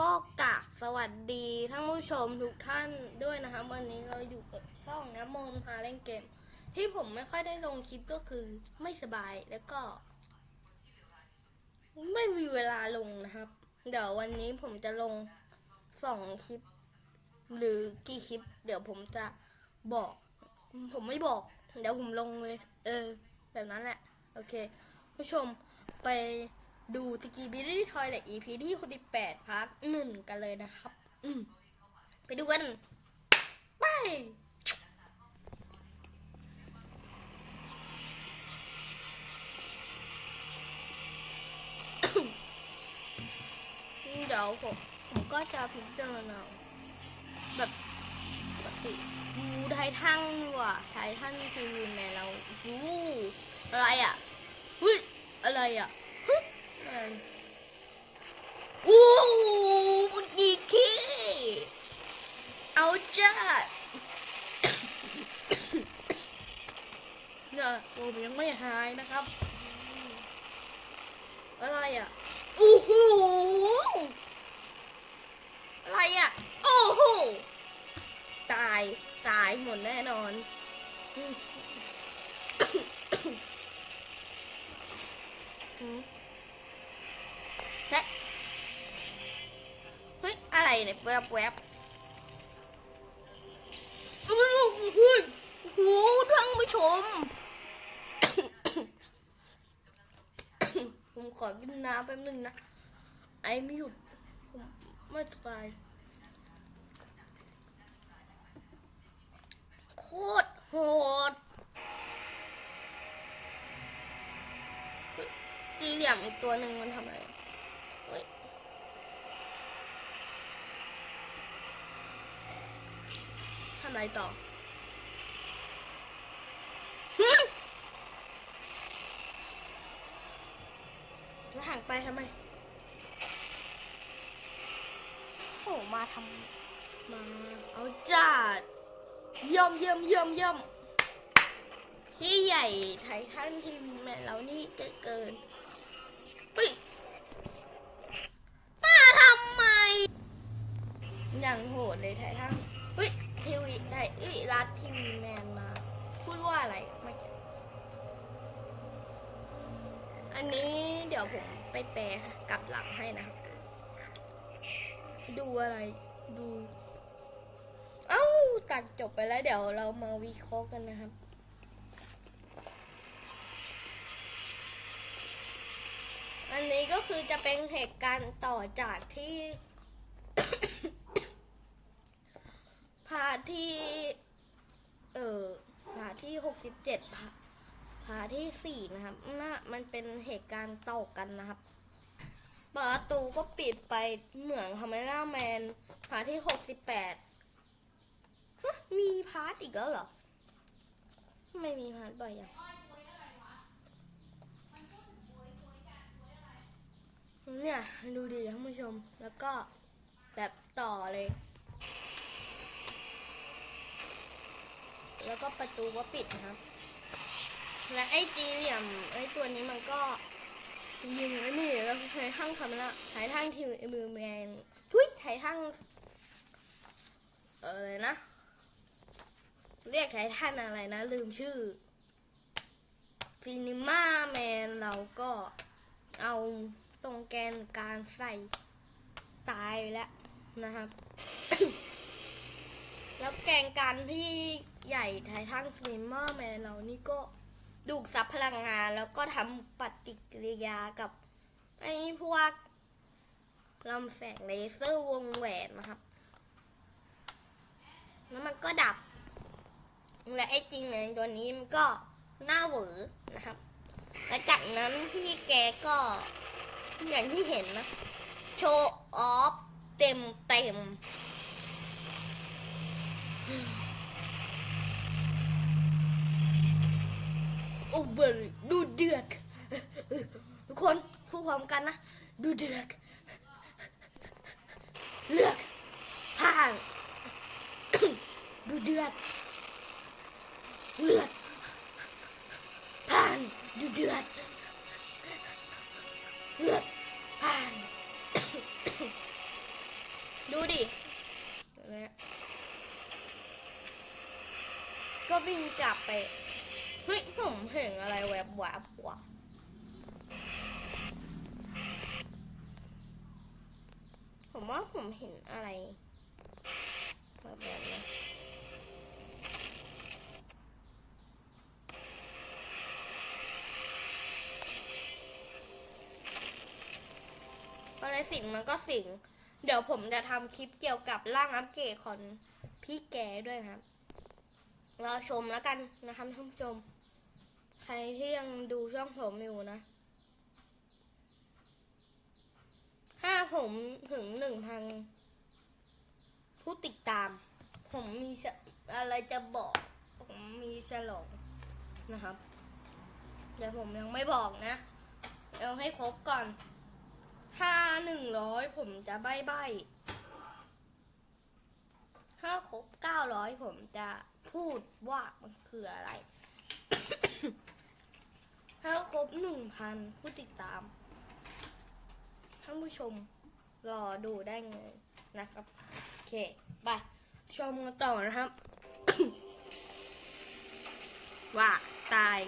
ก็กราบสวัสดีท่านผู้ชมทุกท่านด้วยนะคะวันนี้เราอยู่กับช่องน้ำมนพาเล่นเกม ที่ผมไม่ค่อยได้ลงคลิปก็คือไม่สบายแล้วก็ ไม่มีเวลาลงนะครับ เดี๋ยววันนี้ผมจะลงสองคลิป หรือกี่คลิป เดี๋ยวผมจะบอก ผมไม่บอก เดี๋ยวผมลงเลย เออ แบบนั้นแหละ โอเค ผู้ชมไป ดูสกีบิลลี่ทอยเล EP ที่คนที่แปดพาร์ทหนึ่งกันเลยนะครับอืไปดูกันไปเดี๋ยวผมผมก็จะพิจารณาแบบปกติดูไททันว่ะไททันทีวีในเราดูอะไรอะเฮ้ยอะไรอะ ฮึอะไรโอ้บุดีคีเอาจ้าเนี่ยผมยังไม่หายนะครับ อะไรอะโอ้โหอะไรอะ โอ้โห ตาย ตายหมดแน่นอนอืมอืมเฮ้ย เฮ้ยอะไรเนี่ยแวบแวบโอ้โหโอ้โหท่านผู้ชม ผมขอกินน้ำแป๊บนึงนะ ไอไม่หยุดผมไม่สบายโคตรโหดเฮ้ยจีเหลี่ยมอีกตัวหนึ่งมันทำอะไรเฮ้ยทำอะไรต่อหึแล้วห่างไปทำไม โอ้มาทำมา เอาจัดเยี่ยมเยี่ยมเยี่ยมเยี่ยมที่ใหญ่ไททันทีวีแมนเรานี่เกินเกินเฮ้ยมาทำไม อย่างโหดเลยไททันเฮ้ย ทีวีไทเอ้ยรัดทีวีแมนมา พูดว่าอะไรเมื่อกี้อันนี้เดี๋ยวผมไปแปลกลับหลังให้นะครับดูอะไรดู เอ้าตัดจบไปแล้วเดี๋ยวเรามาวิเคราะห์กันนะครับอันนี้ก็คือจะเป็นเหตุการณ์ต่อจากที่ พาที่ เออพาที่หกสิบเจ็ดพาพาที่สี่นะครับน่ามันเป็นเหตุการณ์ต่อกันนะครับประตูก็ปิดไปเหมือนคาเมล่าแมนพาที่หกสิบแปดมีพาร์ทอีกแล้วเหรอ ไม่มีพาร์ทบ่อยอย่างเนี่ย ดูดีท่านผู้ชมแล้วก็แบบต่อเลย แล้วก็ประตูก็ปิดนะครับ และไอ้จีเหลี่ยมไอ้ตัวนี้มันก็ยิงไอ้นี่แล้วไททังคาเมล่าไททังทีวีมือแมนทุยไททังเอออะไรนะ เรียกไททันอะไรนะ ลืมชื่อฟินิมาแมนเราก็เอาตรงแกนกลารใส่ตายไปแล้วนะครับ แล้วแกนการที่ใหญ่ไททันฟินิมาแมนเรานี่ก็ดูดซับพลังงาน แล้วก็ทำปฏิกิริยากับไอ้พวกลำแสงเลเซอร์วงแหวนนะครับ แล้วมันก็ดับ และไอ้จริงในตัวนี้มันก็หน้าเหวอนะครับ และจากนั้นพี่แกก็อย่างที่เห็นนะ โชว์ออฟเต็มเต็ม โอ้เบอร์ดูเดือดทุกคนพูดพร้อมกันนะ ดูเดือดเลือกผ่านดูเดือดเลือดผ่านดูเดือดเลือดผ่าน ดูดินะก็ บินกลับไป เฮ้ยผมเห็นอะไรแวบวับกว่าผมว่าผมเห็นอะไรแบบนี้อะไรสิ่งมันก็สิ่ง เดี๋ยวผมจะทำคลิปเกี่ยวกับร่างอัปเกรดของพี่แกด้วยนะครับ รอชมแล้วกันนะครับท่านผู้ชม ใครที่ยังดูช่องผมอยู่นะถ้าผมถึงหนึ่งพันผู้ติดตาม ผมมีอะไรจะบอก ผมมีฉลองนะครับเดี๋ยวผมยังไม่บอกนะเอาให้ครบก่อนถ้าหนึ่งร้อยผมจะใบ้ใบ้ถ้าครบเก้าร้อยผมจะ พูดว่ามันคืออะไร ถ้าครบหนึ่งพันผู้ติดตาม ท่านผู้ชมรอดูได้เลยนะครับ โอเค ไป ชมกันต่อนะครับ ว่าตาย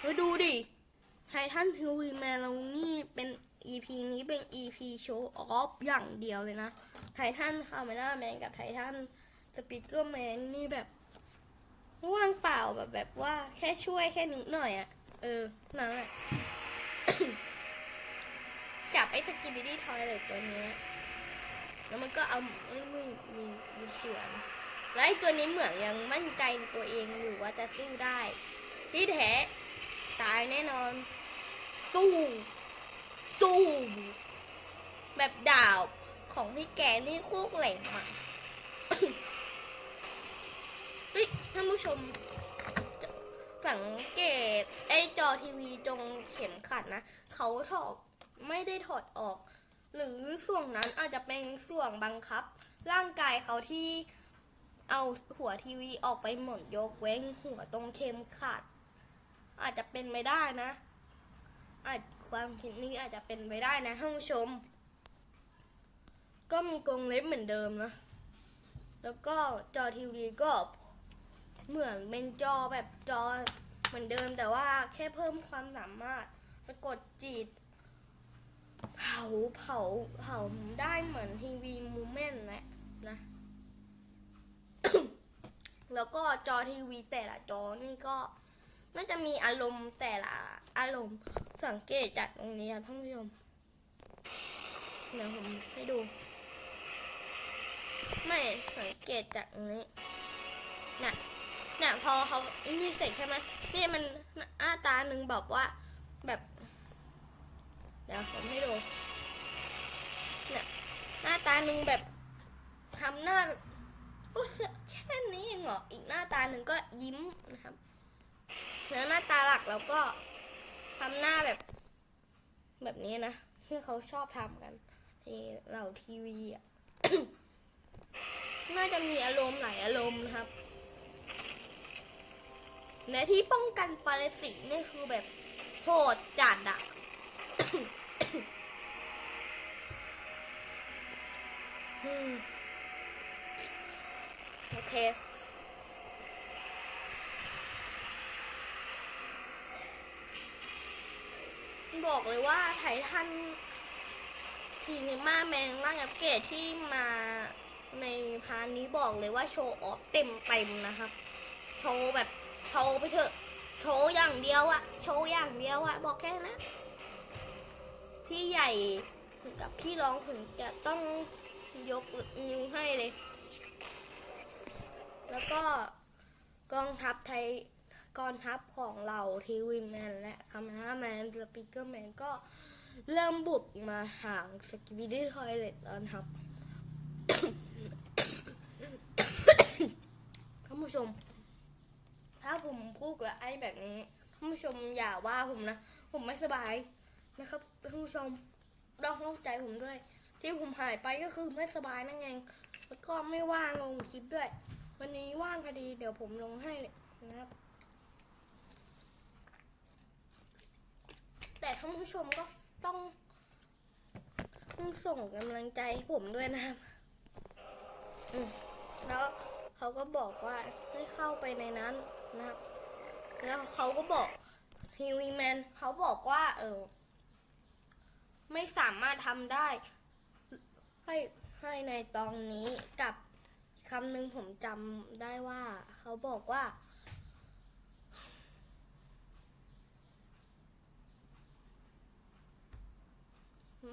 เฮ้ยดูดิไททันทีวีแมนเรานี่เป็น EP นี้เป็น EP โชว์ออฟอย่างเดียวเลยนะ ไททันคาเมล่าแมนกับไททันสปิเกอร์แมนนี่แบบ ว่างเปล่าแบบแบบว่าแค่ช่วยแค่นิดหน่อยอะเออนั่นแหละ จับไอ้สกิบิดี้ทอยเลยตัวนี้ แล้วมันก็เอามีมีมีเฉือนแล้วไอ้ตัวนี้เหมือนยังมั่นใจในตัวเองอยู่ว่าจะสู้ได้ ที่แท้ตายแน่นอน ตู้ตู้แบบดาบของพี่แกนี่โคกแหลมอะ ท่านผู้ชมสังเกตไอ้จอทีวีตรงเข็มขัดนะเขาถอดไม่ได้ถอดออก หรือส่วนนั้นอาจจะเป็นส่วนบังคับ ร่างกายเขาที่เอาหัวทีวีออกไปหมดยกเว้นหัวตรงเข็มขัด อาจจะเป็นไม่ได้นะ อาจความคิดนี้อาจจะเป็นไปได้นะท่านผู้ชม ก็มีกรงเล็บเหมือนเดิมนะ แล้วก็จอทีวีก็ เหมือนเป็นจอแบบจอเหมือนเดิมแต่ว่าแค่เพิ่มความสามารถสะกดจิต เผาเผาเผาได้เหมือนทีวีมูเมนต์แหละนะ แล้วก็จอทีวีแต่ละจอนี่ก็น่าจะมีอารมณ์แต่ละอารมณ์สังเกตจากตรงนี้ครับท่านผู้ชมเดี๋ยวผมให้ดู ไม่สังเกตจากตรงนี้น่ะ น่ะพอเขานี่เสร็จใช่ไหมนี่มันหน้าตาหนึ่งแบบว่าแบบเดี๋ยวผมให้ดูเนี่ยหน้าตาหนึ่งแบบทำหน้าแบบโอ้เสแค่นี้เองเหรออีกหน้าตาหนึ่งก็ยิ้มนะครับ แล้วหน้าตาหลักเราก็ทำหน้าแบบ แบบนี้นะที่เขาชอบทำกันที่เราทีวีอะน่าจะมีอารมณ์หลายอารมณ์นะครับ และที่ป้องกันปรสิตนี่คือแบบโหดจัดอะโอเคบอกเลยว่าไททันซีนิมาแมงร่างอัปเกรดที่มาในพาร์ทนี้บอกเลยว่าโชว์ออฟเต็มเต็มนะครับ โชว์แบบ โชว์ไปเถอะ โชว์อย่างเดียวอะโชว์อย่างเดียวอะบอกแค่นะ พี่ใหญ่กับพี่ร้องถึงจะต้องยกนิ้วให้เลย แล้วก็กองทัพไทยกองทัพของเราทีวีแมนและคาเมราแมนสปีกเกอร์แมนก็เริ่มบุกมาหางสกิบิดี้ทอยเลตแล้วนะครับท่านผู้ชม ผมพูดกับไอ้แบบนี้ท่านผู้ชมอย่าว่าผมนะ ผมไม่สบายนะครับท่านผู้ชมต้องเข้าใจผมด้วย ที่ผมหายไปก็คือไม่สบายนั่นเองแล้วก็ไม่ว่างลงคลิปด้วย วันนี้ว่างพอดีเดี๋ยวผมลงให้นะครับ แต่ท่านผู้ชมก็ต้องต้องส่งกำลังใจให้ผมด้วยนะครับแล้วเขาก็บอกว่าให้เข้าไปในนั้น นะครับ แล้วเขาก็บอกทีวีแมนเขาบอกว่า เออ ไม่สามารถทำได้ ให้ให้ในตอนนี้กับคำหนึ่งผมจำได้ว่า เขาบอกว่า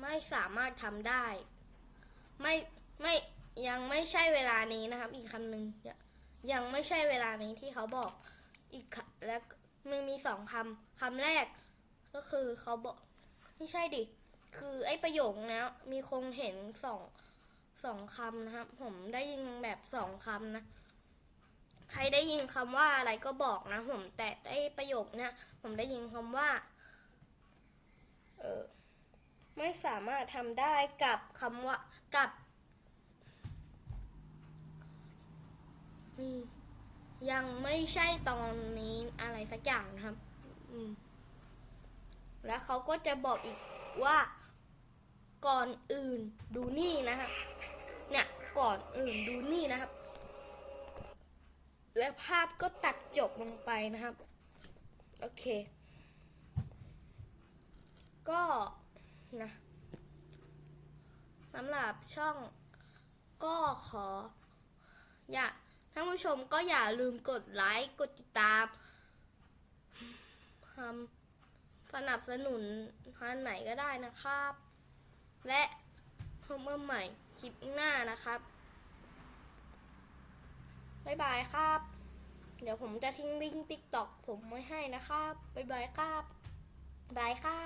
ไม่สามารถทำได้ ไม่ไม่ยังไม่ใช่เวลานี้นะครับ อีกคำหนึ่ง ยังไม่ใช่เวลานี้ที่เขาบอกอีกและมันมีสองคำคำแรก ก็คือเขาบอกไม่ใช่ดิ คือไอ้ประโยคนะ มีคงเห็นสองสองคำนะครับ ผมได้ยินแบบสองคำนะ ใครได้ยินคำว่าอะไรก็บอกนะ ผมแต่ไอ้ประโยคเนี้ยผมได้ยินคำว่า เออไม่สามารถทำได้กับคำว่ากับอืม ยังไม่ใช่ตอนนี้อะไรสักอย่างนะครับ อืม แล้วเขาก็จะบอกอีกว่าก่อนอื่นดูนี่นะครับ เนี่ยก่อนอื่นดูนี่นะครับ และภาพก็ตัดจบลงไปนะครับ โอเค ก็นะสำหรับช่องก็ขอ อย่า ท่านผู้ชมก็อย่าลืมกดไลค์ กดติดตามทำสนับสนุนพันไหนก็ได้นะครับ และพบกันใหม่คลิปหน้านะครับ บ๊ายบายครับ เดี๋ยวผมจะทิ้งลิงก์ติ๊กต็อกผมไว้ให้นะครับ บ๊ายบายครับบายครับ